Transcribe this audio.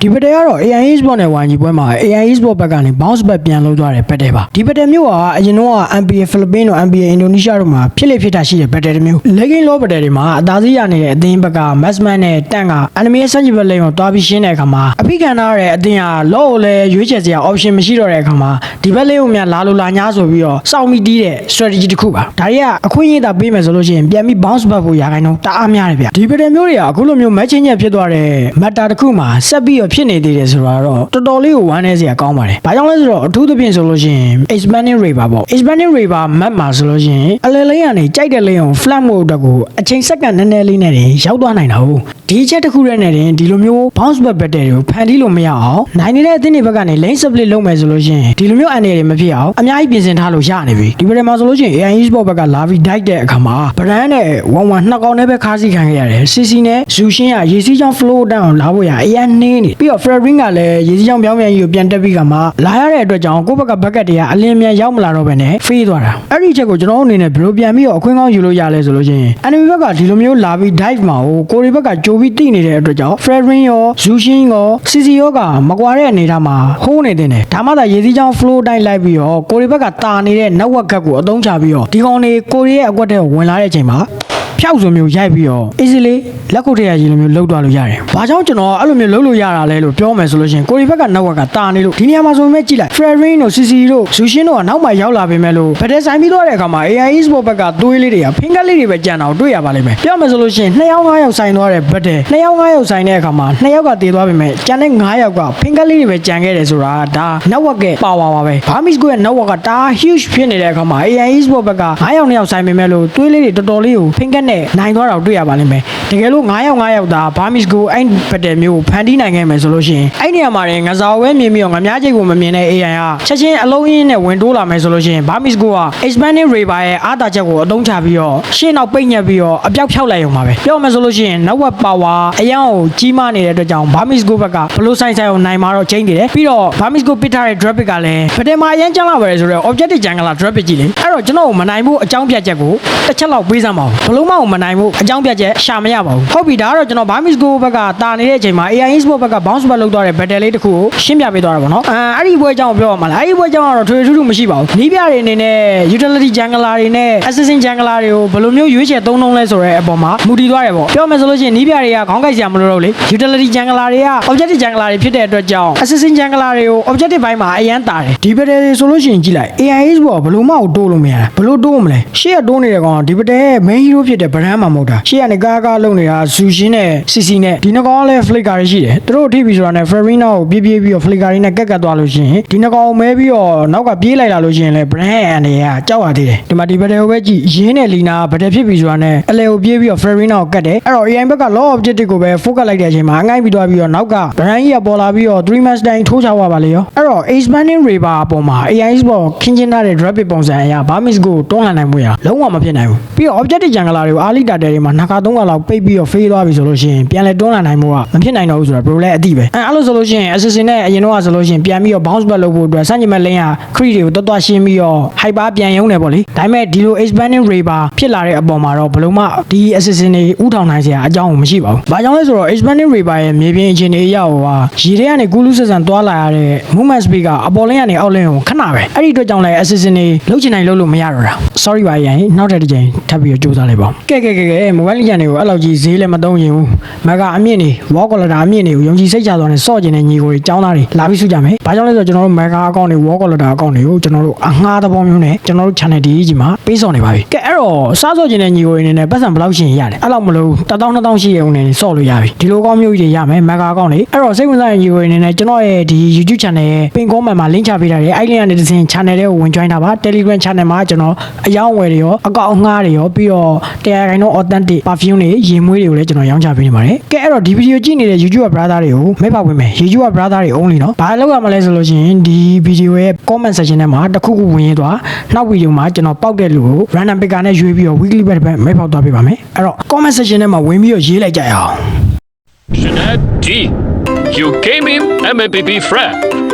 ဒီပတဲကတော့ AI Esport နဲ့ YG ပွဲမှာ AI Esport ဘက်ကနေ bounce back ပြန်လုပ်သွားတဲ့ပတဲပါဒီပတဲမျိုးကအရင်တော့ NBA Philippines တို့ NBA Indonesia တို့မှာဖြစ်လေဖြစ်တာရှိတဲ့ပတဲတစ်မျိုး legging law ပတဲတွေမှာအသားစီးရနေတဲ့အသင်းဘက်က Maxman နဲ့တန့်က enemy ရဲ့စัจ jive လိန်ကိုတွားပြီးရှင်းတဲ့အခါမှာအဖိခံထားရတဲ့အသင်းက law ကိုလည်းရွေးချယ်စရာ option မရှိတော့တဲ့အခါမှာဒီဘက်လေးကိုများလာလို့လာညာဆိုပြီးတော့စောင့်ပြီးတီးတဲ့ strategy တစ်ခုပါဒါတွေကအခွင့်အရေးသာပေးမယ်ဆိုလို့ရှိရင်ပြန်ပြီး bounce back ဖို့ရာခိုင်နှုန်းတအားများတယ်ဗျဒီပတဲမျိုးတွေကအခုလိုမျိုး matching ညက်ဖြစ်သွားတဲ့ matter တစ်ခုမှာဆက်ပြီးတော့ဖြစ်နေသေးတယ်ဆိုတော့တော်တော်လေးကိုဝမ်းနည်းစရာကောင်းပါတယ်ဘာကြောင့်လဲဆိုတော့အထူးသဖြင့်ဆိုလို့ရှိရင် expanding ray ပါပေါ့ expanding ray ပါ map မှာဆိုလို့ရှိရင်အလဲလေးကနေကြိုက်တဲ့လေးအောင် flat mode အတွက်ကိုအချိန်စက္ကန့်နည်းနည်းလေးနဲ့တင်ရောက်သွားနိုင်တာဟုတ်ဒီအချက်တစ်ခုတည်းနဲ့တင်ဒီလိုမျိုး bounce back battle တွေကိုဖန်တီးလို့မရအောင်နိုင်နေတဲ့အသင်းတွေဘက်ကနေ lane split လုပ်မယ်ဆိုလို့ရှိရင်ဒီလိုမျိုးအနေတွေမဖြစ်အောင်အများကြီးပြင်ဆင်ထားလို့ရနေပြီဒီပရမှာဆိုလို့ရှိရင် AI Esport ဘက်ကလာပြီး dive တဲ့အခါမှာ brand နဲ့11နှစ်ကောင်နဲ့ပဲခါးစီခံခဲ့ရတယ် CC နဲ့ Zushin ကရေစီးချောင်း flow down လာဖို့ရအရင်နှင်းနေပြီးတော့ Fredring ကလည်းရေစီးချောင်းပြောင်းပြန်ကြီးကိုပြန်တက်ပြီးကမှလာရတဲ့အတွက်ကြောင့်ကိုယ့်ဘက်က bucket တွေကအလင်းမြန်ရောက်မလာတော့ဘဲနဲ့ free သွားတာအဲ့ဒီချက်ကိုကျွန်တော်တို့အနေနဲ့ဘယ်လိုပြန်ပြီးတော့အခွင့်ကောင်းယူလို့ရလဲဆိုလို့ရှိရင် enemy ဘက်ကဒီလိုမျိုးလာပြီး dive မှာဟိုကိုရီဘက်ကကြိုပြီးတိနေတဲ့အတွက်ကြောင့် Fredring ရော Zushin ရော CC ရောကမကွာတဲ့အနေထားမှာဟိုးနေတင်တယ်ဒါမှသာရေစီးချောင်း flow တိုင်းလိုက်ပြီးတော့ကိုရီဘက်ကတာနေတဲ့ network ကိုအသုံးချပြီးတော့ဒီကောင်တွေကိုရီရဲ့အကွက်တဲ့ကိုဝင်လာတဲ့အချိန်မှာ ဖြောက်ဆိုမျိုးရိုက်ပြီးတော့ easily လက်ကုတ်ထရရေလိုမျိုးလှုပ်သွားလို့ရတယ်။ဘာကြောင့်ကျွန်တော်အဲ့လိုမျိုးလှုပ်လို့ရတာလဲလို့ပြောမယ်ဆိုလို့ရှိရင်ကိုရီဘက်က network ကတာနေလို့ဒီနေရာမှာဆိုပေမဲ့ကြည့်လိုက် Ferrin တို့ CC တို့ Zushin တို့ကနောက်မှရောက်လာပေမဲ့လို့ဗတဲ့ဆိုင်ပြီးသွားတဲ့အခါမှာ AI Esport ဘက်ကသွေးလေးတွေက finger လေးတွေပဲကြံတာကိုတွေ့ရပါလိမ့်မယ်။ပြောမယ်ဆိုလို့ရှိရင်2ယောက်5ယောက်ဆိုင်သွားတဲ့ဗတဲ့2ယောက်5ယောက်ဆိုင်တဲ့အခါမှာ2ယောက်ကတည်သွားပေမဲ့ကျန်တဲ့5ယောက်က finger လေးတွေပဲကြံခဲ့တယ်ဆိုတာဒါ network ရဲ့ power ပါပဲ။ Bamis ကိုရဲ့ network ကတာ huge ဖြစ်နေတဲ့အခါမှာ AI Esport ဘက်က9ယောက်2ယောက်ဆိုင်ပေမဲ့လို့သွေးလေးတွေတော်တော်လေးကို finger နဲ့နိုင်သွားတာကိုတွေ့ရပါလိမ့်မယ်တကယ်လို့9ယောက်9ယောက်သာဘာမစ်ကိုအဲ့ပက်တယ်မျိုးကိုဖန်တီးနိုင်ခဲ့မယ်ဆိုလို့ရှိရင်အဲ့နေရာမှာလည်းငဇာဝဲမြင်ပြီးတော့ငများချိတ်ကိုမမြင်တဲ့ AI ကချက်ချင်းအလုံးရင်းနဲ့ဝင်တိုးလာမယ်ဆိုလို့ရှိရင်ဘာမစ်ကိုက expanding ray ပါရဲ့အားတာချက်ကိုအသုံးချပြီးတော့ရှေ့နောက်ပိတ်ညက်ပြီးတော့အပြောက်ဖြောက်လိုက်ရုံပါပဲပြောမယ်ဆိုလို့ရှိရင် network power အရင်ကိုကြီးမားနေတဲ့အတွက်ကြောင့်ဘာမစ်ကိုဘက်ကဘလို့ဆိုင်ဆိုင်ကိုနိုင်မှာတော့ချိန်နေတယ်ပြီးတော့ဘာမစ်ကိုပစ်ထားတဲ့ drop pick ကလည်းပထမအရင်ကျန်းလာပါလေဆိုတော့ objective jungle drop pick ကြီးလေအဲ့တော့ကျွန်တော်မနိုင်ဘူးအကြောင်းပြချက်ကိုတစ်ချက်လောက်ပေးစမ်းပါဦးဘလို့မှမနိုင်ဘူးအကြောင်းပြချက်ရှာမရပါဘူးဟုတ်ပြီဒါကတော့ကျွန်တော် Bamis Go ဘက်ကတာနေတဲ့အချိန်မှာ AI Esport ဘက်က bounce back လုပ်သွားတဲ့ battle လေးတစ်ခုကိုရှင်းပြပေးသွားတာပေါ့နော်အဲအဲ့ဒီပွဲအကြောင်းကိုပြောရမှာလားအဲ့ဒီပွဲအကြောင်းကတော့ထွေထွေထူးထူးမရှိပါဘူးနီးပြတွေအနေနဲ့ utility jungler တွေနဲ့ assassin jungler တွေကိုဘယ်လိုမျိုးရွေးချယ်သုံးနှုန်းလဲဆိုတဲ့အပေါ်မှာမူတည်သွားတယ်ပေါ့ပြောမယ်ဆိုလို့ရှိရင်နီးပြတွေကခေါင်းကိုက်စရာမလိုတော့ဘူးလေ utility jungler တွေက objective jungler တွေဖြစ်တဲ့အတွက်ကြောင့် assassin jungler တွေကို objective ဘိုင်းမှာအရန်တာတယ်ဒီ battle တွေဆိုလို့ရှိရင်ကြည့်လိုက် AI Esport ဘယ်လိုမှတိုးလို့မရတာဘယ်လိုတိုးမလဲရှေ့ကတိုးနေတဲ့ကောင်ကဒီ battle ရဲ့ main hero ဖြစ်တဲ့ brand မှာမဟုတ်တာရှေ့ကနေကားကားလုံနေတာ Zushin နဲ့ CC နဲ့ဒီနှကောင်ကလည်း flicker တွေရှိတယ်သူတို့ထိပြီဆိုတာနဲ့ Farina ကိုပြေးပြေးပြီးတော့ flicker တွေနဲ့ကက်ကက်သွားလို့ရှိရင်ဒီနှကောင်ကိုမဲပြီးတော့နောက်ကပြေးလိုက်လာလို့ရှိရင်လည်း brand အနေကကြောက်ရသေးတယ်ဒီမှာဒီ battle ကိုပဲကြည့်ရင်းနဲ့လီနာက battle ဖြစ်ပြီဆိုတာနဲ့အလဲကိုပြေးပြီးတော့ Farina ကိုကက်တယ်အဲ့တော့ AI ဘက်က law objective ကိုပဲ focus လိုက်တဲ့အချိန်မှာအငိုက်ပြီးသွားပြီးတော့နောက်က brand ကြီးကပေါ်လာပြီးတော့3 match တိုင်းထိုးချသွားပါလေရောအဲ့တော့ expanding river အပေါ်မှာ AI sport ခင်းကျင်းထားတဲ့ drop ပုံစံအရ Bamis ကိုတွန်းလှန်နိုင်မှုရလုံးဝမဖြစ်နိုင်ဘူးပြီးတော့ objective jungler တွေကိုအားလိတာတဲတွေမှာနှစ်ခါသုံးခါလောက်ပိတ်ပြီးတော့ fail သွားပြီဆိုလို့ရှိရင်ပြန်လဲတွန်းလှန်နိုင်မှုကမဖြစ်နိုင်တော့ဘူးဆိုတာ bro လည်းအသိပဲအဲအဲ့လိုဆိုလို့ရှိရင် assassin နဲ့အရင်တော့ဆိုလို့ရှိရင်ပြန်ပြီးတော့ bounce back လုပ်ဖို့အတွက်စัจ jive လင်းက crit တွေကိုတွတ်တွတ်ရှင်းပြီးတော့ hyper ပြန်ရုံးတယ်ပေါ့လေဒါပေမဲ့ဒီလို expanding ray ပါဖြစ်လာတဲ့အပေါ်မှာတော့ဘယ်လို့မှဒီ assassin တွေဥထောင်နိုင်စရာအကြောင်းကိုမရှိပါဘူးဘာကြောင့်လဲဆိုတော့ expanding ray ပါရဲ့မြေပြင်အခြေအနေအရဟိုဟာရေထဲကနေကူးလူးဆက်ဆန်သွားလာရတဲ့ movement speed ကအပေါ်လင်းကနေအောက်လင်းကိုခဏပဲအဲ့ဒီအတွက်ကြောင့်လည်း assassin တွေလုံးချင်နိုင်လို့လို့မရတော့တာ sorry ပါရရင်နောက်တစ်တစ်ချိန်ထပ်ပြီးတော့စူးစမ်းလိုက်ပါဦးကဲကဲကဲကဲ mobile legend တွေကိုအဲ့လောက်ကြီးဈေးလည်းမသုံးရင်ဘူးမကအမြင့်နေ wall collector အမြင့်တွေကိုယုံကြည်စိတ်ချသွားတဲ့စော့ကျင်တဲ့ညီကိုတွေចောင်းသားတွေလာပြီးစုကြမယ်ဘာကြောင့်လဲဆိုတော့ကျွန်တော်တို့ mega account တွေ wall collector account တွေကိုကျွန်တော်တို့အငှားသဘောမျိုးနဲ့ကျွန်တော်တို့ channel ဒီကြီးမှာပေးစော်နေပါပြီကဲအဲ့တော့စားစော့ကျင်တဲ့ညီကိုတွေအနေနဲ့ပတ်စံဘယ်လောက်ရှင်ရတယ်အဲ့လောက်မလို့1000 2000ရှိရုံနဲ့စော့လို့ရပြီဒီလိုကောင်းမျိုးကြီးတွေရမယ် mega account တွေအဲ့တော့စိတ်ဝင်စားတဲ့ညီကိုတွေအနေနဲ့ကျွန်တော်ရဲ့ဒီ YouTube channel ရဲ့ပင် comment မှာ link ချပေးထားတယ်အဲ့ link ကနေတစ်ဆင့် channel တွေကိုဝင် join တာပါ Telegram channel မှာကျွန်တော်အယောင်းဝယ်တွေရောအကောက်အငှားတွေရောပြီးတော့တရားခိုင်တော့ authentic perfume တွေရေမွေးတွေကိုလည်းကျွန်တော်ရောင်းချပေးနေပါတယ်ကဲအဲ့တော့ဒီဗီဒီယိုကြည့်နေတဲ့ YouTube brother တွေကိုမိတ်ဖဝင်မယ် YouTube brother တွေ only နော်ဘာလောက်ရမလဲဆိုလို့ရှိရင်ဒီဗီဒီယိုရဲ့ comment section ထဲမှာတစ်ခုခုဝင်ရသွားနောက်ဗီဒီယိုမှာကျွန်တော်ပောက်တဲ့လူကို random picker နဲ့ရွေးပြီးတော့ weekly bet ပဲမိတ်ဖောက်သွားပေးပါမယ်အဲ့တော့ comment section ထဲမှာဝင်ပြီးတော့ရေးလိုက်ကြရအောင် Jeanette G. You came in MMPP friend.